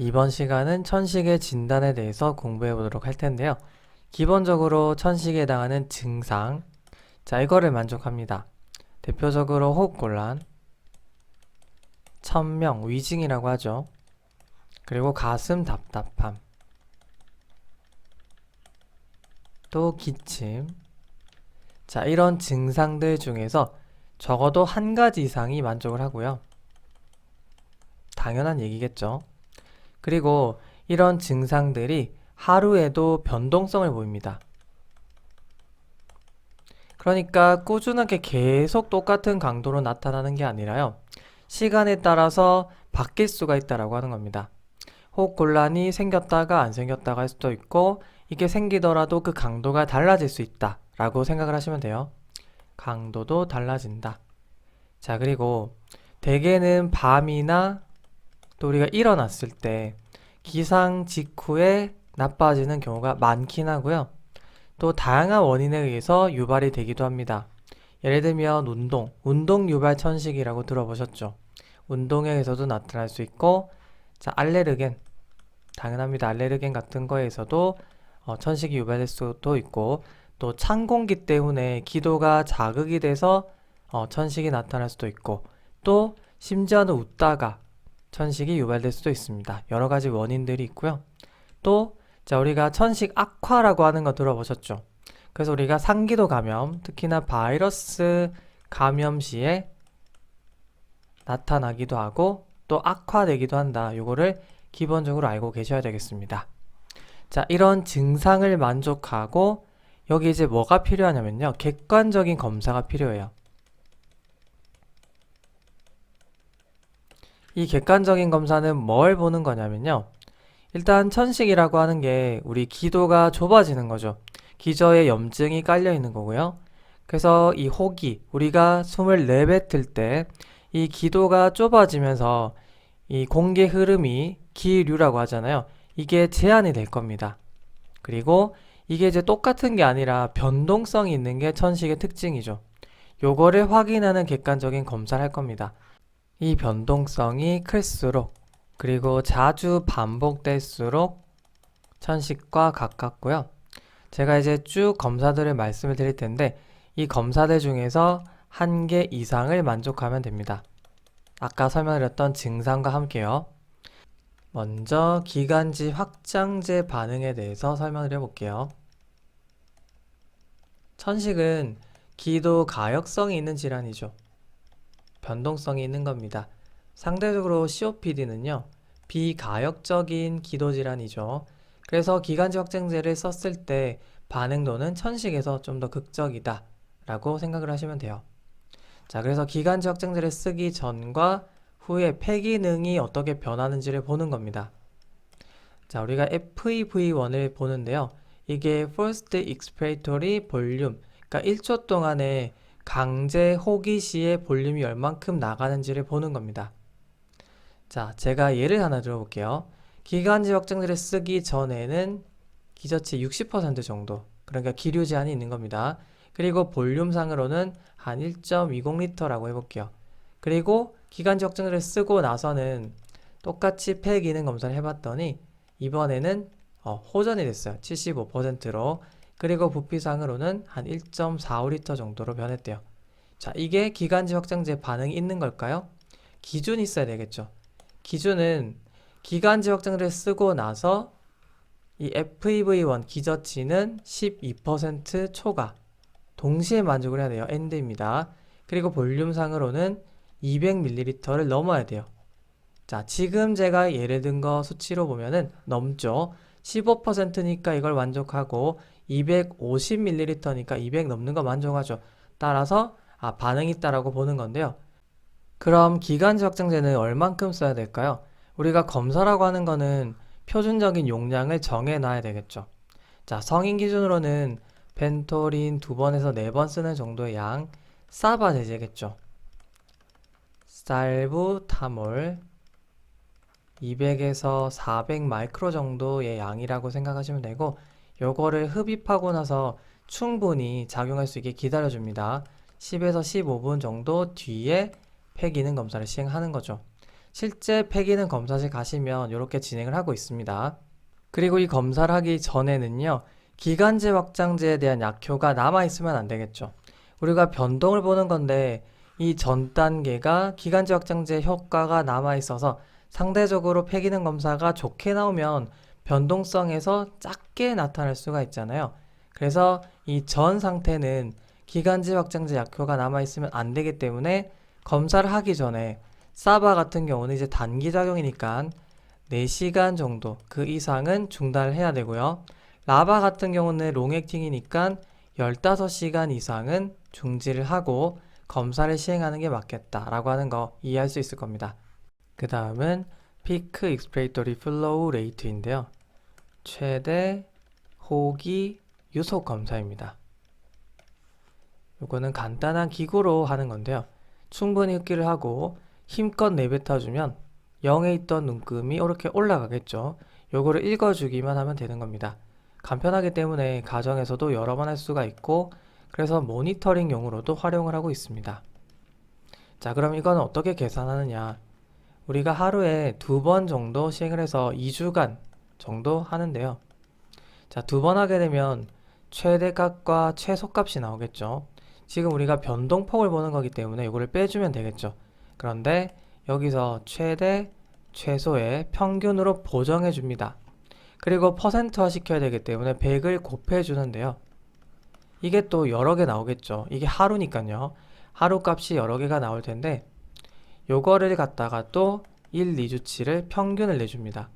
이번 시간은 천식의 진단에 대해서 공부해 보도록 할 텐데요. 기본적으로 천식에 해당하는 증상, 자, 이거를 만족합니다. 대표적으로 호흡곤란, 천명, 위증이라고 하죠. 그리고 가슴 답답함, 또 기침. 자, 이런 증상들 중에서 적어도 한 가지 이상이 만족을 하고요. 당연한 얘기겠죠. 그리고 이런 증상들이 하루에도 변동성을 보입니다. 그러니까 꾸준하게 계속 똑같은 강도로 나타나는 게 아니라요. 시간에 따라서 바뀔 수가 있다라고 하는 겁니다. 호흡 곤란이 생겼다가 안 생겼다가 할 수도 있고 이게 생기더라도 그 강도가 달라질 수 있다라고 생각을 하시면 돼요. 강도도 달라진다. 자, 그리고 대개는 밤이나 또 우리가 일어났을 때 기상 직후에 나빠지는 경우가 많긴 하고요. 또 다양한 원인에 의해서 유발이 되기도 합니다. 예를 들면 운동, 운동 유발 천식이라고 들어보셨죠? 운동에 의해서도 나타날 수 있고, 자, 알레르겐, 당연합니다. 알레르겐 같은 거에서도 어, 천식이 유발될 수도 있고, 또 찬 공기 때문에 기도가 자극이 돼서 어, 천식이 나타날 수도 있고, 또 심지어는 웃다가 천식이 유발될 수도 있습니다. 여러 가지 원인들이 있고요. 또, 자, 우리가 천식 악화라고 하는 거 들어보셨죠? 그래서 우리가 상기도 감염, 특히나 바이러스 감염 시에 나타나기도 하고 또 악화되기도 한다. 요거를 기본적으로 알고 계셔야 되겠습니다. 자, 이런 증상을 만족하고 여기 이제 뭐가 필요하냐면요. 객관적인 검사가 필요해요. 이 객관적인 검사는 뭘 보는 거냐면요. 일단 천식이라고 하는 게 우리 기도가 좁아지는 거죠. 기저에 염증이 깔려 있는 거고요. 그래서 이 혹이 우리가 숨을 내뱉을 때 이 기도가 좁아지면서 이 공기 흐름이 기류라고 하잖아요. 이게 제한이 될 겁니다. 그리고 이게 이제 똑같은 게 아니라 변동성이 있는 게 천식의 특징이죠. 요거를 확인하는 객관적인 검사를 할 겁니다. 이 변동성이 클수록 그리고 자주 반복될수록 천식과 가깝고요. 제가 이제 쭉 검사들을 말씀을 드릴 텐데 이 검사들 중에서 한 개 이상을 만족하면 됩니다. 아까 설명드렸던 증상과 함께요. 먼저 기관지 확장제 반응에 대해서 설명을 해볼게요. 천식은 기도 가역성이 있는 질환이죠. 변동성이 있는 겁니다. 상대적으로 COPD는요, 비가역적인 기도 질환이죠. 그래서 기관지 확장제를 썼을 때 반응도는 천식에서 좀 더 극적이다 라고 생각을 하시면 돼요. 자, 그래서 기관지 확장제를 쓰기 전과 후에 폐기능이 어떻게 변하는지를 보는 겁니다. 자, 우리가 FEV1을 보는데요. 이게 First Expiratory Volume, 그러니까 1초 동안에 강제 호기 시에 볼륨이 얼만큼 나가는지를 보는 겁니다. 자, 제가 예를 하나 들어볼게요. 기관지 확장제를 쓰기 전에는 기저치 60% 정도, 그러니까 기류 제한이 있는 겁니다. 그리고 볼륨상으로는 한 1.20리터라고 해볼게요. 그리고 기관지 확장제를 쓰고 나서는 똑같이 폐 기능 검사를 해봤더니 이번에는 어, 호전이 됐어요. 75%로. 그리고 부피상으로는 한 1.45리터 정도로 변했대요. 자, 이게 기관지 확장제 반응이 있는 걸까요? 기준이 있어야 되겠죠. 기준은 기관지 확장제를 쓰고 나서 이 FEV1 기저치는 12% 초과 동시에 만족을 해야 돼요. 엔드입니다. 그리고 볼륨상으로는 200ml를 넘어야 돼요. 자, 지금 제가 예를 든 거 수치로 보면은 넘죠. 15%니까 이걸 만족하고 250ml니까 200 넘는 거 만족하죠. 따라서 아, 반응이 있다라고 보는 건데요. 그럼 기관지 확장제는 얼만큼 써야 될까요? 우리가 검사라고 하는 거는 표준적인 용량을 정해 놔야 되겠죠. 자, 성인 기준으로는 벤토린 두 번에서 네 번 쓰는 정도의 양, 사바 제제겠죠. 살부타몰 200에서 400 마이크로 정도의 양이라고 생각하시면 되고 요거를 흡입하고 나서 충분히 작용할 수 있게 기다려줍니다. 10에서 15분 정도 뒤에 폐기능 검사를 시행하는 거죠. 실제 폐기능 검사실 가시면 이렇게 진행을 하고 있습니다. 그리고 이 검사를 하기 전에는요, 기관지 확장제에 대한 약효가 남아있으면 안 되겠죠. 우리가 변동을 보는 건데, 이 전 단계가 기관지 확장제 효과가 남아있어서 상대적으로 폐기능 검사가 좋게 나오면 변동성에서 작게 나타날 수가 있잖아요. 그래서 이 전 상태는 기관지 확장제 약효가 남아있으면 안 되기 때문에 검사를 하기 전에 사바 같은 경우는 이제 단기 작용이니까 4시간 정도 그 이상은 중단을 해야 되고요. 라바 같은 경우는 롱액팅이니까 15시간 이상은 중지를 하고 검사를 시행하는 게 맞겠다라고 하는 거 이해할 수 있을 겁니다. 그 다음은 피크 익스프레이터리 플로우 레이트인데요. 최대 호기 유속 검사입니다. 이거는 간단한 기구로 하는 건데요. 충분히 흡기를 하고 힘껏 내뱉어주면 0에 있던 눈금이 이렇게 올라가겠죠. 요거를 읽어주기만 하면 되는 겁니다. 간편하기 때문에 가정에서도 여러 번 할 수가 있고 그래서 모니터링용으로도 활용을 하고 있습니다. 자, 그럼 이거는 어떻게 계산하느냐? 우리가 하루에 두 번 정도 시행을 해서 2주간 정도 하는데요. 자, 두 번 하게 되면 최대값과 최소값이 나오겠죠. 지금 우리가 변동폭을 보는 거기 때문에 이거를 빼주면 되겠죠. 그런데 여기서 최대, 최소의 평균으로 보정해 줍니다. 그리고 퍼센트화 시켜야 되기 때문에 100을 곱해 주는데요. 이게 또 여러 개 나오겠죠. 이게 하루니까요. 하루 값이 여러 개가 나올 텐데 요거를 갖다가 또 1, 2주치를 평균을 내줍니다.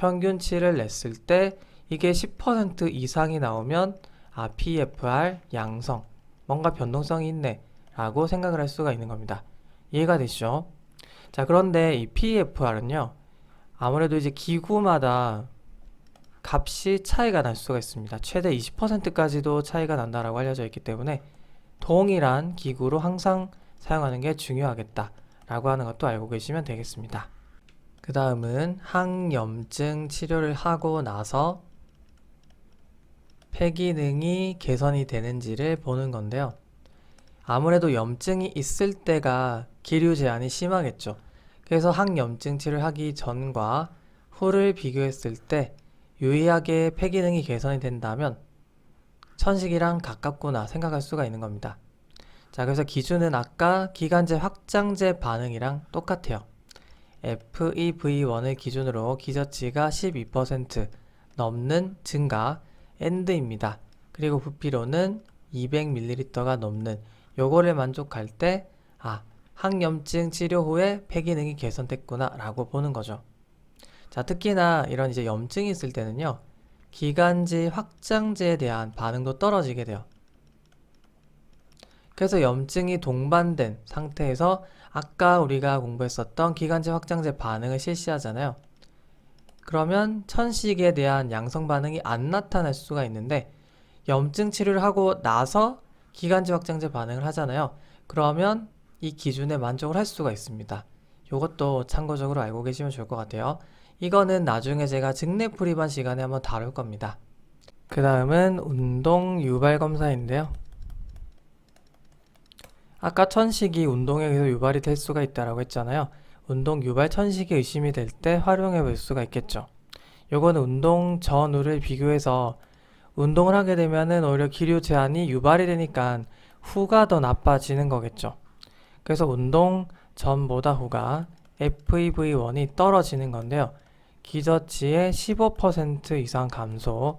평균치를 냈을 때 이게 10% 이상이 나오면 아, PFR 양성, 뭔가 변동성이 있네 라고 생각을 할 수가 있는 겁니다. 이해가 되시죠? 자, 그런데 이 PFR은요, 아무래도 이제 기구마다 값이 차이가 날 수가 있습니다. 최대 20%까지도 차이가 난다라고 알려져 있기 때문에 동일한 기구로 항상 사용하는 게 중요하겠다라고 하는 것도 알고 계시면 되겠습니다. 그 다음은 항염증 치료를 하고 나서 폐기능이 개선이 되는지를 보는 건데요. 아무래도 염증이 있을 때가 기류 제한이 심하겠죠. 그래서 항염증 치료를 하기 전과 후를 비교했을 때 유의하게 폐기능이 개선이 된다면 천식이랑 가깝구나 생각할 수가 있는 겁니다. 자, 그래서 기준은 아까 기관제 확장제 반응이랑 똑같아요. FEV1을 기준으로 기저치가 12% 넘는 증가 엔드입니다. 그리고 부피로는 200ml가 넘는 요거를 만족할 때 아, 항염증 치료 후에 폐기능이 개선됐구나 라고 보는 거죠. 자, 특히나 이런 이제 염증이 있을 때는요. 기관지 확장제에 대한 반응도 떨어지게 돼요. 그래서 염증이 동반된 상태에서 아까 우리가 공부했었던 기관지 확장제 반응을 실시하잖아요. 그러면 천식에 대한 양성 반응이 안 나타날 수가 있는데 염증 치료를 하고 나서 기관지 확장제 반응을 하잖아요. 그러면 이 기준에 만족을 할 수가 있습니다. 이것도 참고적으로 알고 계시면 좋을 것 같아요. 이거는 나중에 제가 증례풀이반 시간에 한번 다룰 겁니다. 그 다음은 운동 유발 검사인데요. 아까 천식이 운동에 의해서 유발이 될 수가 있다라고 했잖아요. 운동 유발 천식이 의심이 될 때 활용해 볼 수가 있겠죠. 요거는 운동 전후를 비교해서 운동을 하게 되면은 오히려 기류 제한이 유발이 되니까 후가 더 나빠지는 거겠죠. 그래서 운동 전보다 후가 FEV1이 떨어지는 건데요. 기저치의 15% 이상 감소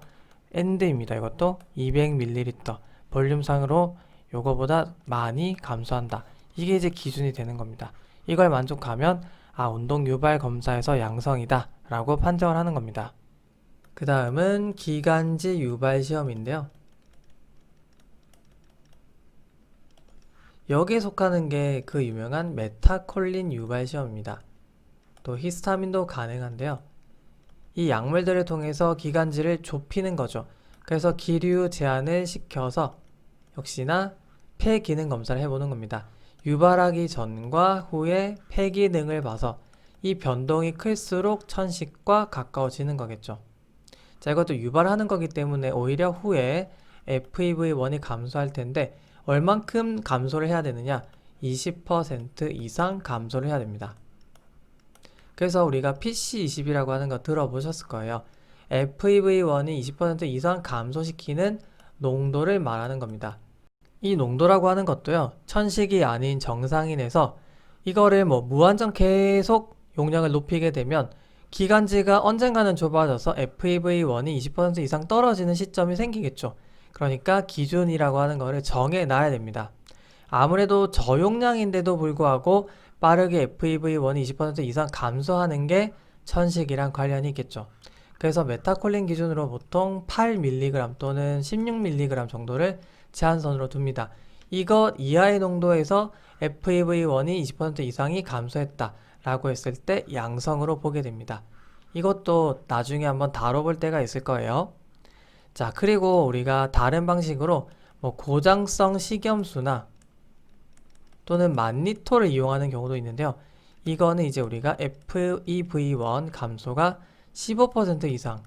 엔드입니다. 이것도 200ml 볼륨상으로 요거보다 많이 감소한다. 이게 이제 기준이 되는 겁니다. 이걸 만족하면 아 운동 유발 검사에서 양성이다 라고 판정을 하는 겁니다. 그 다음은 기관지 유발 시험인데요. 여기에 속하는 게 그 유명한 메타콜린 유발 시험입니다. 또 히스타민도 가능한데요. 이 약물들을 통해서 기관지를 좁히는 거죠. 그래서 기류 제한을 시켜서 역시나 폐 기능 검사를 해보는 겁니다. 유발하기 전과 후에 폐 기능을 봐서 이 변동이 클수록 천식과 가까워지는 거겠죠. 자, 이것도 유발하는 거기 때문에 오히려 후에 FEV1이 감소할 텐데 얼만큼 감소를 해야 되느냐? 20% 이상 감소를 해야 됩니다. 그래서 우리가 PC20이라고 하는 거 들어보셨을 거예요. FEV1이 20% 이상 감소시키는 농도를 말하는 겁니다. 이 농도라고 하는 것도요, 천식이 아닌 정상인에서 이거를 뭐 무한정 계속 용량을 높이게 되면 기간지가 언젠가는 좁아져서 FEV1이 20% 이상 떨어지는 시점이 생기겠죠. 그러니까 기준이라고 하는 거를 정해 놔야 됩니다. 아무래도 저용량인데도 불구하고 빠르게 FEV1이 20% 이상 감소하는 게 천식이랑 관련이 있겠죠. 그래서 메타콜린 기준으로 보통 8mg 또는 16mg 정도를 제한선으로 둡니다. 이것 이하의 농도에서 FEV1이 20% 이상이 감소했다 라고 했을 때 양성으로 보게 됩니다. 이것도 나중에 한번 다뤄볼 때가 있을 거예요. 자, 그리고 우리가 다른 방식으로 뭐 고장성 식염수나 또는 만리토를 이용하는 경우도 있는데요. 이거는 이제 우리가 FEV1 감소가 15% 이상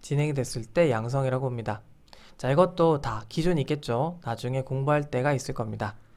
진행이 됐을 때 양성이라고 봅니다. 자, 이것도 다 기준이 있겠죠. 나중에 공부할 때가 있을 겁니다.